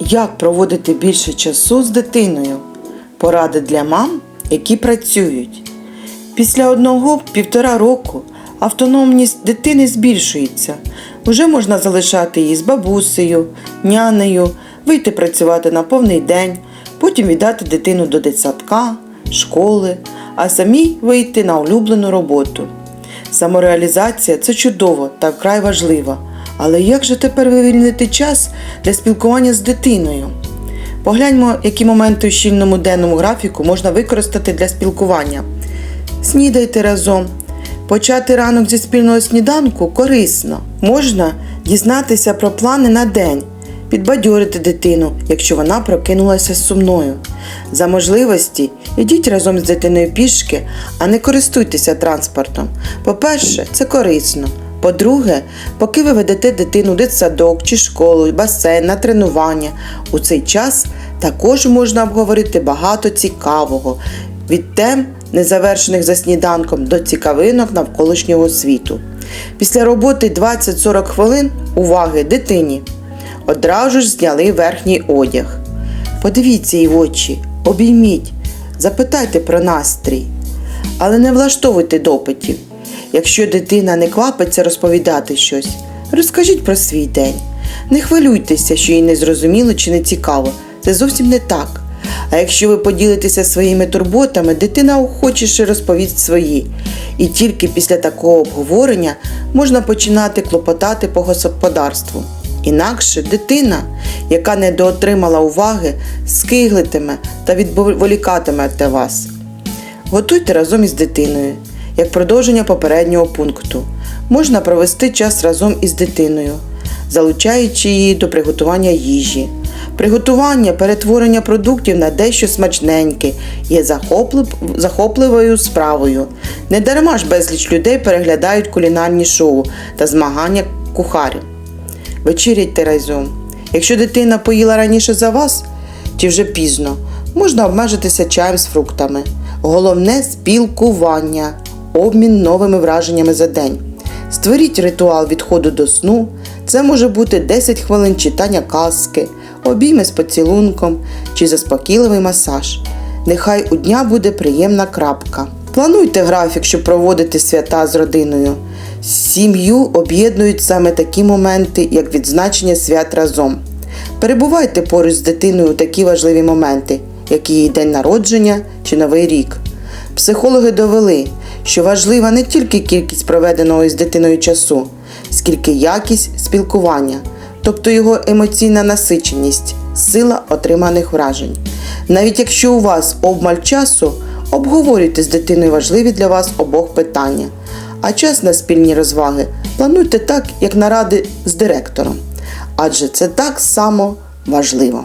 Як проводити більше часу з дитиною? Поради для мам, які працюють. Після одного-півтора року автономність дитини збільшується. Уже можна залишати її з бабусею, нянею, вийти працювати на повний день, потім віддати дитину до дитсадка, школи, а самій вийти на улюблену роботу. Самореалізація це чудово та вкрай важливо. Але як же тепер вивільнити час для спілкування з дитиною? Погляньмо, які моменти у щільному денному графіку можна використати для спілкування. Снідайте разом. Почати ранок зі спільного сніданку корисно. Можна дізнатися про плани на день, підбадьорити дитину, якщо вона прокинулася сумною. За можливості йдіть разом з дитиною пішки, а не користуйтеся транспортом. По-перше, це корисно. По-друге, поки ви ведете дитину дитсадок чи школу, басейн на тренування, у цей час також можна обговорити багато цікавого від тем, незавершених за сніданком, до цікавинок навколишнього світу. Після роботи 20-40 хвилин уваги дитині. Одразу ж зняли верхній одяг. Подивіться їй в очі, обійміть, запитайте про настрій, але не влаштовуйте допитів. Якщо дитина не квапиться розповідати щось, розкажіть про свій день. Не хвилюйтеся, що їй не зрозуміло чи не цікаво. Це зовсім не так. А якщо ви поділитеся своїми турботами, дитина охочіше розповість свої. І тільки після такого обговорення можна починати клопотати по господарству. Інакше дитина, яка недоотримала уваги, скиглитиме та відволікатиме від вас. Готуйте разом із дитиною. Як продовження попереднього пункту, можна провести час разом із дитиною, залучаючи її до приготування їжі. Приготування перетворення продуктів на дещо смачненьке є захоплив- захопливою справою. Недарма ж безліч людей переглядають кулінарні шоу та змагання кухарів. Вечеряйте разом. Якщо дитина поїла раніше за вас чи вже пізно, можна обмежитися чаєм з фруктами. Головне спілкування, обмін новими враженнями за день. Створіть ритуал відходу до сну. Це може бути 10 хвилин читання казки, обійми з поцілунком чи заспокійливий масаж. Нехай у дня буде приємна крапка. Плануйте графік, щоб проводити свята з родиною. Сім'ю об'єднують саме такі моменти, як відзначення свят разом. Перебувайте поруч з дитиною у такі важливі моменти, як її день народження чи Новий рік. Психологи довели, що важлива не тільки кількість проведеного із дитиною часу, скільки якість спілкування, тобто його емоційна насиченість, сила отриманих вражень. Навіть якщо у вас обмаль часу, обговорюйте з дитиною важливі для вас обох питання. А час на спільні розваги плануйте так, як наради з директором. Адже це так само важливо.